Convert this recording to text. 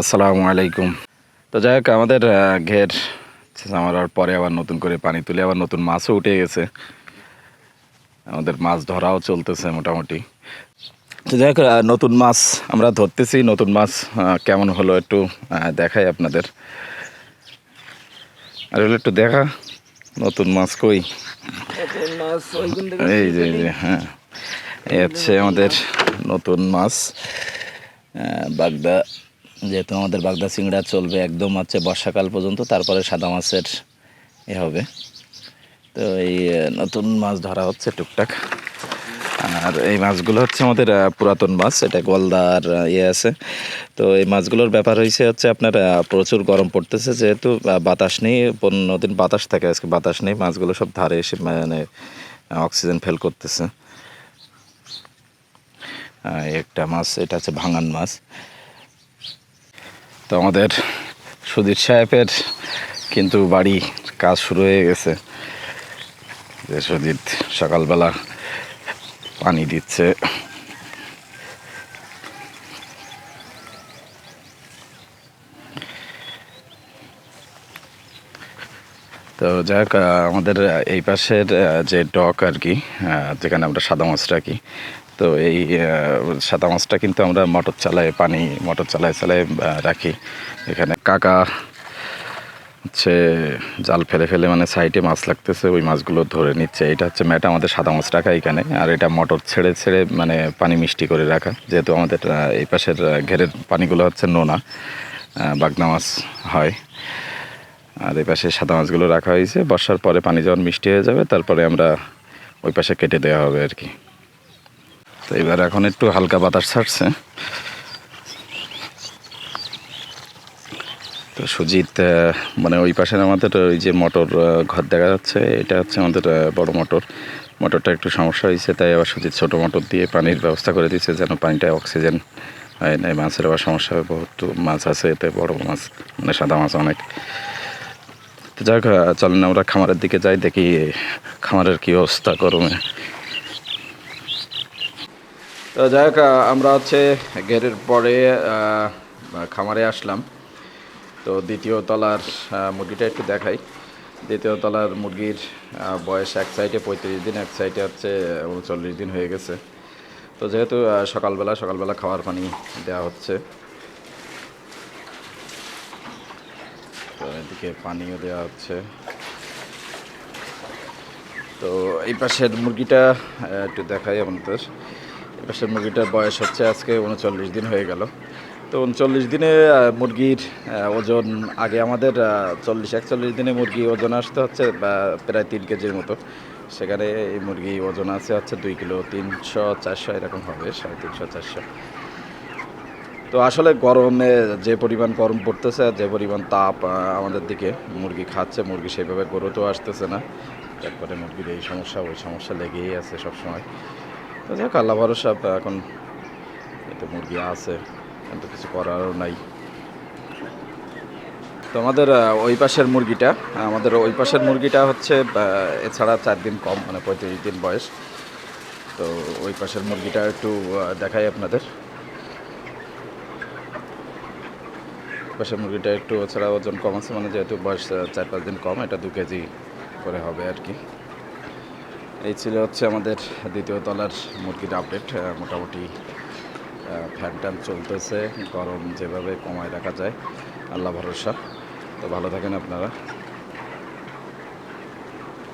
আসসালামু আলাইকুম। তো যাই হোক আমাদের ঘের আমার পরে আবার নতুন করে পানি তুলে আবার নতুন মাছও উঠে গেছে। আমাদের মাছ ধরাও চলতেছে মোটামুটি। তো যাই হোক নতুন মাছ আমরা ধরতেছি। নতুন মাছ কেমন হলো একটু দেখাই আপনাদের। আর হলো একটু দেখা নতুন মাছ কই? এই যে এই যে হ্যাঁ। এই হচ্ছে আমাদের নতুন মাছ বাগদা যেহেতু আমাদের বাগদা চিংড়া চলবে একদম হচ্ছে বর্ষাকাল পর্যন্ত, তারপরে সাদা মাছের এ হবে। তো এই নতুন মাছ ধরা হচ্ছে টুকটাক। আর এই মাছগুলো হচ্ছে আমাদের পুরাতন মাছ, এটা গলদার ইয়ে আছে। তো এই মাছগুলোর ব্যাপার হয়েছে হচ্ছে আপনার প্রচুর গরম পড়তেছে যেহেতু বাতাস নেই, পনেরো দিন বাতাস থাকে, আজকে বাতাস নেই, মাছগুলো সব ধারে এসে মানে অক্সিজেন ফেল করতেছে। একটা মাছ, এটা হচ্ছে ভাঙান মাছ। তো আমাদের সুধীর সাহেবের কিন্তু বাড়ি কাজ শুরু হয়ে গেছে। যে সুজিত সকালবেলা পানি দিচ্ছে। তো যাই হোক আমাদের এই পাশের যে ডক আর কি যেখানে আমরা সাদা মাছ রাখি তো এই সাদা মাছটা কিন্তু আমরা মটর চালায়, পানি মটর চালায় চালায় রাখি। এখানে কাকা হচ্ছে জাল ফেলে ফেলে মানে সাইডে মাছ লাগতেছে, ওই মাছগুলো ধরে নিচ্ছে। এটা হচ্ছে ম্যাটা, আমাদের সাদা মাছ রাখা এখানে। আর এটা মটর ছেড়ে ছেড়ে মানে পানি মিষ্টি করে রাখা। যেহেতু আমাদের এই পাশের ঘেরের পানিগুলো হচ্ছে নোনা বাগদা মাছ হয়। আর এই পাশে সাদা মাছগুলো রাখা হয়েছে। বর্ষার পরে পানি যখন মিষ্টি হয়ে যাবে, তারপরে আমরা ওই পাশে কেটে দেওয়া হবে আর কি। তো এবার এখন একটু হালকা বাতাস ছাড়ছে। তো সুজিত মানে ওই পাশের আমাদের ওই যে মোটর ঘর দেখা যাচ্ছে এটা হচ্ছে আমাদের বড় মোটর। মোটরটা একটু সমস্যা হয়েছে তাই আবার সুজিত ছোটো মোটর দিয়ে পানির ব্যবস্থা করে দিচ্ছে যেন পানিটা অক্সিজেন হয় না মাছের আবার সমস্যা হয় বহুত মাছ আছে এতে বড় মাছ মানে সাদা মাছ অনেক। তো যাক আহ, চলেন আমরা খামারের দিকে যাই দেখি খামারের কী অবস্থা গরমে। তো যাই হোক আমরা হচ্ছে গেটের পরে খামারে আসলাম। তো দ্বিতীয় তলার মুরগিটা একটু দেখাই। দ্বিতীয় তলার মুরগির বয়স এক সাইডে পঁয়ত্রিশ দিন, এক সাইডে হচ্ছে উনচল্লিশ দিন হয়ে গেছে। তো যেহেতু সকালবেলা সকালবেলা খাওয়ার পানি দেওয়া হচ্ছে। তো এদিকে পানিও দেওয়া হচ্ছে। তো এই পাশের মুরগিটা একটু দেখাই আমাদের পাশের মুরগিটার বয়স হচ্ছে আজকে উনচল্লিশ দিন হয়ে গেল। তো উনচল্লিশ দিনে মুরগির ওজন, আগে আমাদের চল্লিশ, একচল্লিশ দিনে মুরগি ওজন আসতে হচ্ছে প্রায় তিন কেজির মতো। সেখানে এই মুরগি ওজন আছে হচ্ছে দুই কিলো, তিনশো, চারশো, এরকম হবে, সাড়ে তিনশো, চারশো। তো আসলে গরমে যে পরিমাণ গরম পড়তেছে যে পরিমাণ তাপ আমাদের দিকে মুরগি খাচ্ছে, মুরগি সেভাবে গরুতেও আসতেছে না। তারপরে মুরগির এই সমস্যা, ওই সমস্যা লেগেই আছে সবসময়। তো যাক, আল্লাহ ভরসা এখন এতে মুরগি আছে কিন্তু কিছু করারও নাই। তো আমাদের ওই পাশের মুরগিটা, আমাদের ওই পাশের মুরগিটা হচ্ছে এছাড়া চার দিন কম মানে পঁয়ত্রিশ দিন বয়স। তো ওই পাশের মুরগিটা একটু দেখাই আপনাদের। পাশের মুরগিটা একটু ছাড়া ওজন কম আছে মানে যেহেতু বয়স চার পাঁচ দিন কম, এটা দু কেজি করে হবে আর কি। এই ছিল হচ্ছে আমাদের দ্বিতীয় তলার মুরগির আপডেট মোটামুটি ফ্যান ট্যান চলতেছে, গরম যেভাবে কমায় রাখা যায়, আল্লাহ ভরসা। তো ভালো থাকেন আপনারা।